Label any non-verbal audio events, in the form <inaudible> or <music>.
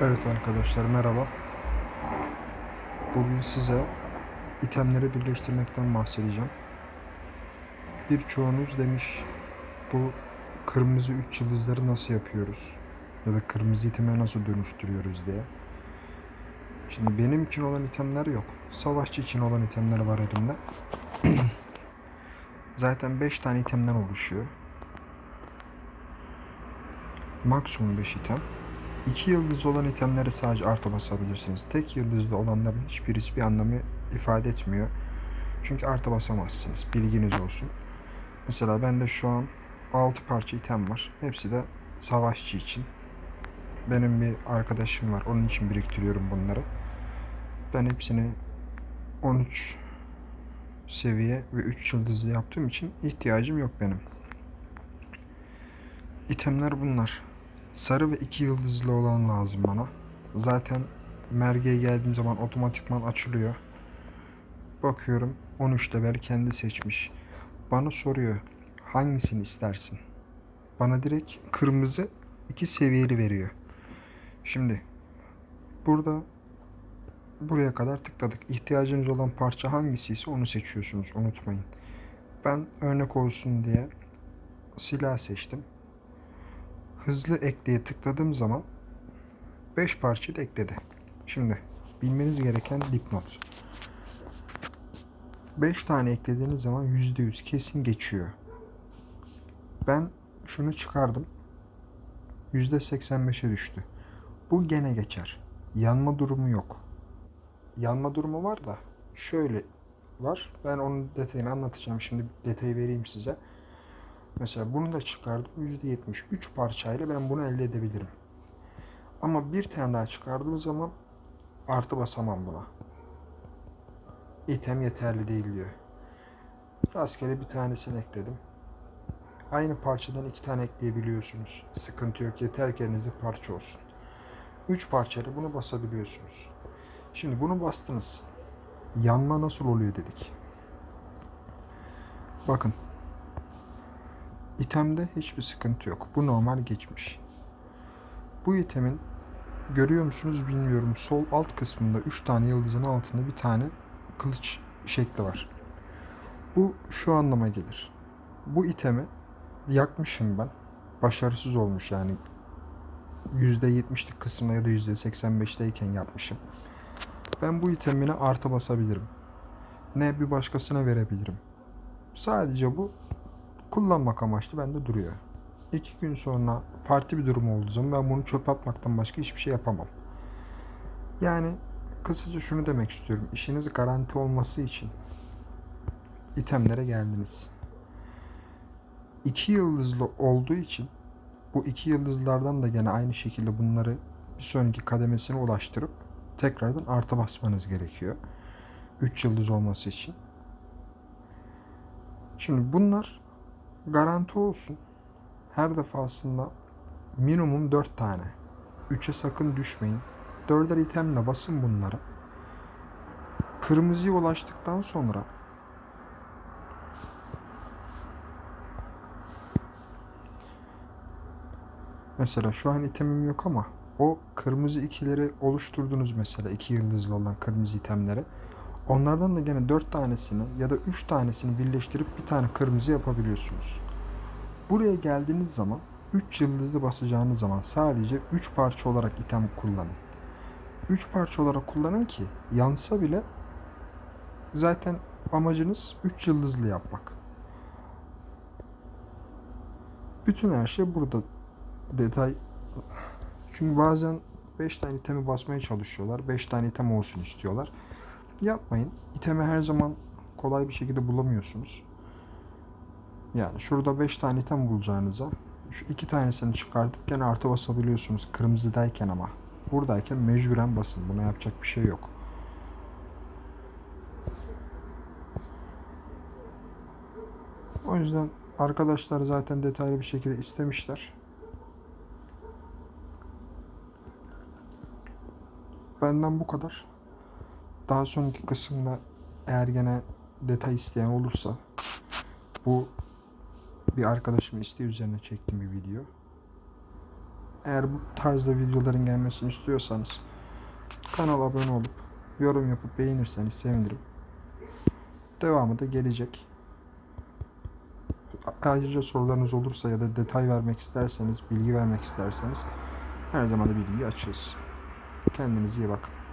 Evet arkadaşlar merhaba. Bugün size itemleri birleştirmekten bahsedeceğim. Birçoğunuz demiş bu kırmızı üç yıldızları nasıl yapıyoruz? Ya da kırmızı iteme nasıl dönüştürüyoruz diye. Şimdi benim için olan itemler yok. Savaşçı için olan itemler var elimde. <clears throat> Zaten 5 tane itemden oluşuyor. Maksimum 5 item. 2 yıldızlı olan itemleri sadece artı basabilirsiniz. Tek yıldızlı olanların hiçbirisi bir anlamı ifade etmiyor. Çünkü artı basamazsınız. Bilginiz olsun. Mesela bende şu an 6 parça item var. Hepsi de savaşçı için. Benim bir arkadaşım var. Onun için biriktiriyorum bunları. Ben hepsini 13 seviye ve 3 yıldızlı yaptığım için ihtiyacım yok benim. İtemler bunlar. Sarı ve iki yıldızlı olan lazım bana. Zaten merge'ye geldiğim zaman otomatikman açılıyor. Bakıyorum 13 level kendi seçmiş. Bana soruyor hangisini istersin? Bana direkt kırmızı iki seviyeli veriyor. Şimdi burada buraya kadar tıkladık. İhtiyacınız olan parça hangisi ise onu seçiyorsunuz. Unutmayın. Ben örnek olsun diye silah seçtim hızlı ekleye tıkladığım zaman 5 parçayı da ekledi. Şimdi bilmeniz gereken dipnot. 5 tane eklediğiniz zaman %100 kesin geçiyor. Ben şunu çıkardım. %85'e düştü. Bu gene geçer. Yanma durumu yok. Yanma durumu var da şöyle var. Ben onun detayını anlatacağım. Şimdi detayı vereyim size. Mesela bunu da çıkardım. %70. 3 parçayla ben bunu elde edebilirim. Ama bir tane daha çıkardığım zaman artı basamam buna. İtem yeterli değil diyor. Rastgele bir tanesini ekledim. Aynı parçadan iki tane ekleyebiliyorsunuz. Sıkıntı yok. Yeter ki parça olsun. 3 parçayla bunu basabiliyorsunuz. Şimdi bunu bastınız. Yanma nasıl oluyor dedik. Bakın İtemde hiçbir sıkıntı yok. Bu normal geçmiş. Bu itemin görüyor musunuz bilmiyorum. Sol alt kısmında 3 tane yıldızın altında bir tane kılıç şekli var. Bu şu anlama gelir. Bu itemi yakmışım ben. Başarısız olmuş yani. %70'lik kısmına ya da %85'teyken yapmışım. Ben bu itemine artı basabilirim. Ne bir başkasına verebilirim. Sadece bu kullanmak amaçlı bende duruyor. İki gün sonra farklı bir durum olduğu zaman ben bunu çöpe atmaktan başka hiçbir şey yapamam. Yani kısaca şunu demek istiyorum. İşiniz garanti olması için itemlere geldiniz. İki yıldızlı olduğu için bu iki yıldızlardan da gene aynı şekilde bunları bir sonraki kademesine ulaştırıp tekrardan artı basmanız gerekiyor. 3 yıldız olması için. Şimdi bunlar garanti olsun. Her defasında minimum 4 tane. 3'e sakın düşmeyin. 4'er itemle basın bunları. Kırmızıya ulaştıktan sonra Mesela şu an itemim yok ama o kırmızı ikileri oluşturdunuz mesela iki yıldızlı olan kırmızı itemleri. Onlardan da gene 4 tanesini ya da 3 tanesini birleştirip bir tane kırmızı yapabiliyorsunuz. Buraya geldiğiniz zaman 3 yıldızlı basacağınız zaman sadece 3 parça olarak item kullanın. 3 parça olarak kullanın ki yansa bile zaten amacınız 3 yıldızlı yapmak. Bütün her şey burada. Detay çünkü bazen 5 tane itemi basmaya çalışıyorlar. 5 tane item olsun istiyorlar. Yapmayın. İtemi her zaman kolay bir şekilde bulamıyorsunuz. Yani şurada 5 tane item bulacağınıza şu iki tanesini çıkartıp gene artı basabiliyorsunuz kırmızıdayken ama. Buradayken mecburen basın. Buna yapacak bir şey yok. O yüzden arkadaşlar zaten detaylı bir şekilde istemişler. Benden bu kadar. Daha sonraki kısımda eğer gene detay isteyen olursa bu bir arkadaşımın isteği üzerine çektiğim bir video. Eğer bu tarzda videoların gelmesini istiyorsanız kanala abone olup yorum yapıp beğenirseniz sevinirim. Devamı da gelecek. Ayrıca sorularınız olursa ya da detay vermek isterseniz, bilgi vermek isterseniz her zaman da bilgiyi açığız. Kendinize iyi bakın.